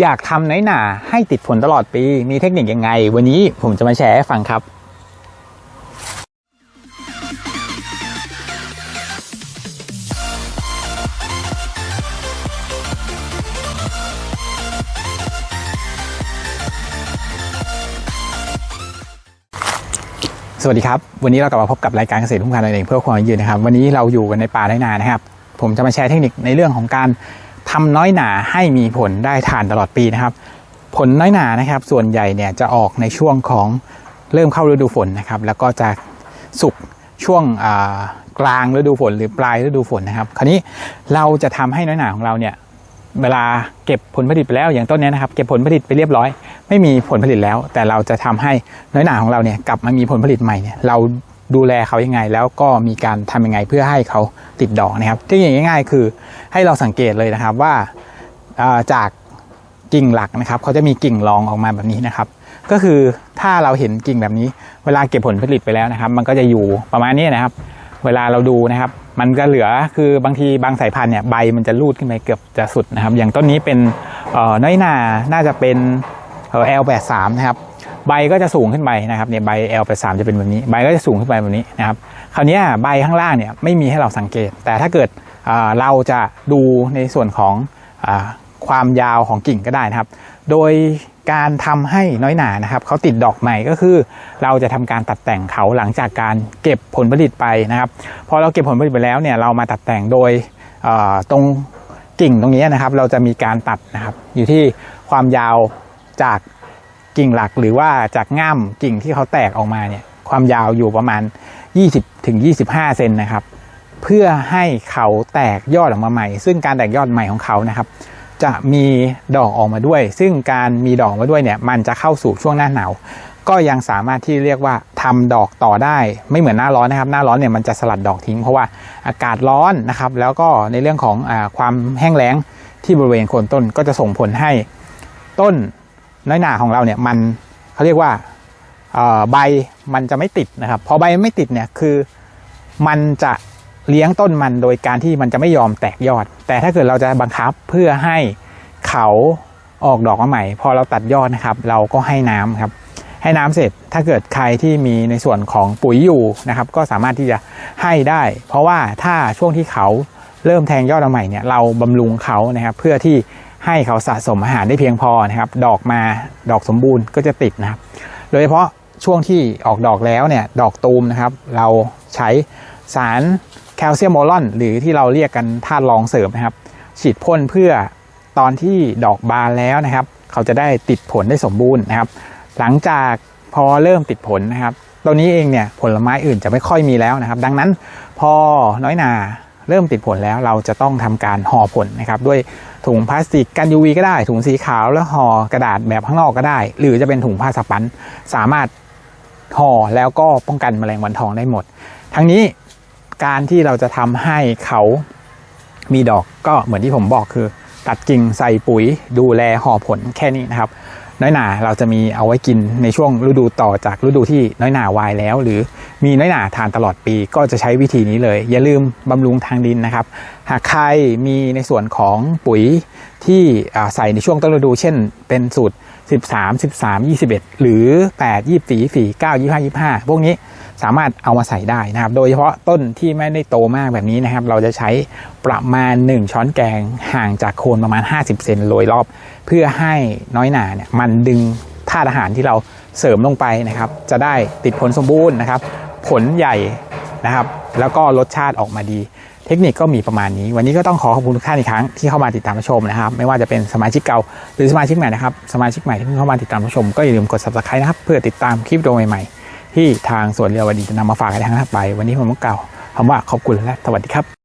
อยากทำน้อยหนาให้ติดผลตลอดปี มีเทคนิคยังไง วันนี้ผมจะมาแชร์ให้ฟังครับสวัสดีครับ วันนี้เรากลับมาพบกับรายการเกษตรทุ่งการเองเพื่อความยืนนะครับ วันนี้เราอยู่กันในป่าไร่นานะครับ ผมจะมาแชร์เทคนิคในเรื่องของการ ทำน้อยหนาให้มีผลได้ทานตลอดปีนะครับ ผลน้อยหนานะครับ ส่วนใหญ่เนี่ยจะออกในช่วงของเริ่มเข้าฤดูฝนนะครับ แล้วก็จะสุกช่วงกลางฤดูฝนหรือปลายฤดูฝนนะครับ คราวนี้เราจะทำให้น้อยหนาของเราเนี่ยเวลาเก็บผลผลิตไปแล้วอย่างต้นนี้นะครับ เก็บผลผลิตไปเรียบร้อย ไม่มีผลผลิตแล้ว แต่เราจะทำให้น้อยหนาของเราเนี่ยกลับมามีผลผลิตใหม่เนี่ยเรา ดูแลเขายังไง แล้วก็มีการทำยังไงเพื่อให้เขาติดดอกนะครับที่อย่างง่าย ๆ คือให้เราสังเกตเลยนะครับว่าจากกิ่งหลักนะครับเขาจะมีกิ่งรองออกมาแบบนี้นะครับ ก็คือถ้าเราเห็นกิ่งแบบนี้ เวลาเก็บผลผลิตไปแล้วนะครับ มันก็จะอยู่ประมาณนี้นะครับ เวลาเราดูนะครับ มันก็เหลือคือบางทีบางสายพันธุ์เนี่ยใบมันจะรูดขึ้นไปเกือบจะสุดนะครับ อย่างต้นนี้เป็นน้อยนาน่าจะเป็นเอ่อ L83 นะครับ ใบก็จะสูงขึ้นไปนะครับเนี่ยใบ L83 จะเป็นแบบนี้ ใบก็จะสูงขึ้นไปแบบนี้นะครับคราวนี้ใบข้างล่างเนี่ยไม่มีให้เราสังเกต แต่ถ้าเกิดเราจะดูในส่วนของอความยาวของกิ่งก็ได้นะครับ โดยการทำให้น้อยหนานะครับเขาติดดอกใหม่ก็คือ เราจะทำการตัดแต่งเขาหลังจากการเก็บผลผลิตไปนะครับพอเราเก็บผลผลิตไปแล้วเนี่ยเรามาตัดแต่งโดยตรงกิ่งตรงนี้นะครับ เราจะมีการตัดนะครับอยู่ที่ความยาวจาก กิ่งหลักหรือว่าจากง่ามกิ่งที่เขาแตกออกมาเนี่ยความยาวอยู่ประมาณ 20ถึง25 เซนนะครับ เพื่อให้เขาแตกยอดออกมาใหม่ ซึ่งการแตกยอดใหม่ของเขานะครับ จะมีดอกออกมาด้วย ซึ่งการมีดอกมาด้วยเนี่ยมันจะเข้าสู่ช่วงหน้าหนาวก็ยังสามารถที่เรียกว่าทำดอกต่อได้ ไม่เหมือนหน้าร้อนนะครับ หน้าร้อนเนี่ยมันจะสลัดดอกทิ้งเพราะว่าอากาศร้อนนะครับ แล้วก็ในเรื่องของอความแห้งแล้งที่บริเวณโคนต้นก็จะส่งผลให้ต้น น้อยหนาของเราเนี่ยมันเขาเรียกว่าใบมันจะไม่ติดนะครับพอใบไม่ติดเนี่ยคือมันจะเลี้ยงต้นมันโดยการที่มันจะไม่ยอมแตกยอด แต่ถ้าเกิดเราจะบังคับเพื่อให้เขาออกดอกมาใหม่ พอเราตัดยอดนะครับ เราก็ให้น้ำครับให้น้ำเสร็จถ้าเกิดใครที่มีในส่วนของปุ๋ยอยู่นะครับ ก็สามารถที่จะให้ได้ เพราะว่าถ้าช่วงที่เขาเริ่มแทงยอดมาใหม่เนี่ยเราบำรุงเขานะครับเพื่อที่ ให้เขาสะสมอาหารได้เพียงพอนะครับ ดอกมาดอกสมบูรณ์ก็จะติดนะครับ โดยเฉพาะช่วงที่ออกดอกแล้วเนี่ยดอกตูมนะครับ เราใช้สารแคลเซียมโมลอน หรือที่เราเรียกกันธาตุรองเสริมนะครับ ฉีดพ่นเพื่อตอนที่ดอกบานแล้วนะครับ เขาจะได้ติดผลได้สมบูรณ์นะครับ หลังจากพอเริ่มติดผลนะครับตัวนี้เองเนี่ยผลไม้อื่นจะไม่ค่อยมีแล้วนะครับ ดังนั้นพอน้อยหนา เริ่มติดผลแล้วเราจะต้องทำการห่อผลนะครับ ด้วยถุงพลาสติกกัน UV ก็ได้ ถุงสีขาวแล้วห่อกระดาษแบบข้างนอกก็ได้ หรือจะเป็นถุงผ้าสปัน สามารถห่อแล้วก็ป้องกันแมลงวันทองได้หมด ทั้งนี้การที่เราจะทำให้เขามีดอกก็เหมือนที่ผมบอกคือ ตัดกิ่งใส่ปุ๋ยดูแลห่อผลแค่นี้นะครับ น้อยหนาเราจะมีเอาไว้กินในช่วงฤดูต่อจากฤดูที่น้อยหนาวายแล้ว หรือมีน้อยหนาทานตลอดปี ก็จะใช้วิธีนี้เลย อย่าลืมบำรุงทางดินนะครับ หากใครมีในส่วนของปุ๋ยที่ใส่ในช่วงต้นฤดู เช่น เป็นสูตร 13 13 21 หรือ 8 24 49 25 25 พวกนี้สามารถเอามาใส่ได้นะครับ โดยเฉพาะต้นที่ไม่ได้โตมากแบบนี้นะครับ เราจะใช้ประมาณ 1 ช้อนแกงห่างจากโคนประมาณ 50 เซนโดยรอบ เพื่อให้น้อยหนาเนี่ยมันดึงธาตุอาหารที่เราเสริมลงไปนะครับ จะได้ติดผลสมบูรณ์นะครับ ผลใหญ่นะครับ แล้วก็รสชาติออกมาดี เทคนิคก็มีประมาณนี้ วันนี้ก็ต้องขอขอบคุณทุกท่านอีกครั้งที่เข้ามาติดตามชมนะครับ ไม่ว่าจะเป็นสมาชิกเก่าหรือสมาชิกใหม่นะครับ สมาชิกใหม่ที่เพิ่งเข้ามาติดตามชมก็อย่าลืมกด subscribe นะครับเพื่อติดตามคลิปโดีโอใหม่ๆที่ทางส่วนเรียวดีจะนำมาฝากให้ทางถัดไป วันนี้ผมต้องกล่าวคำว่าขอบคุณและสวัสดีครับ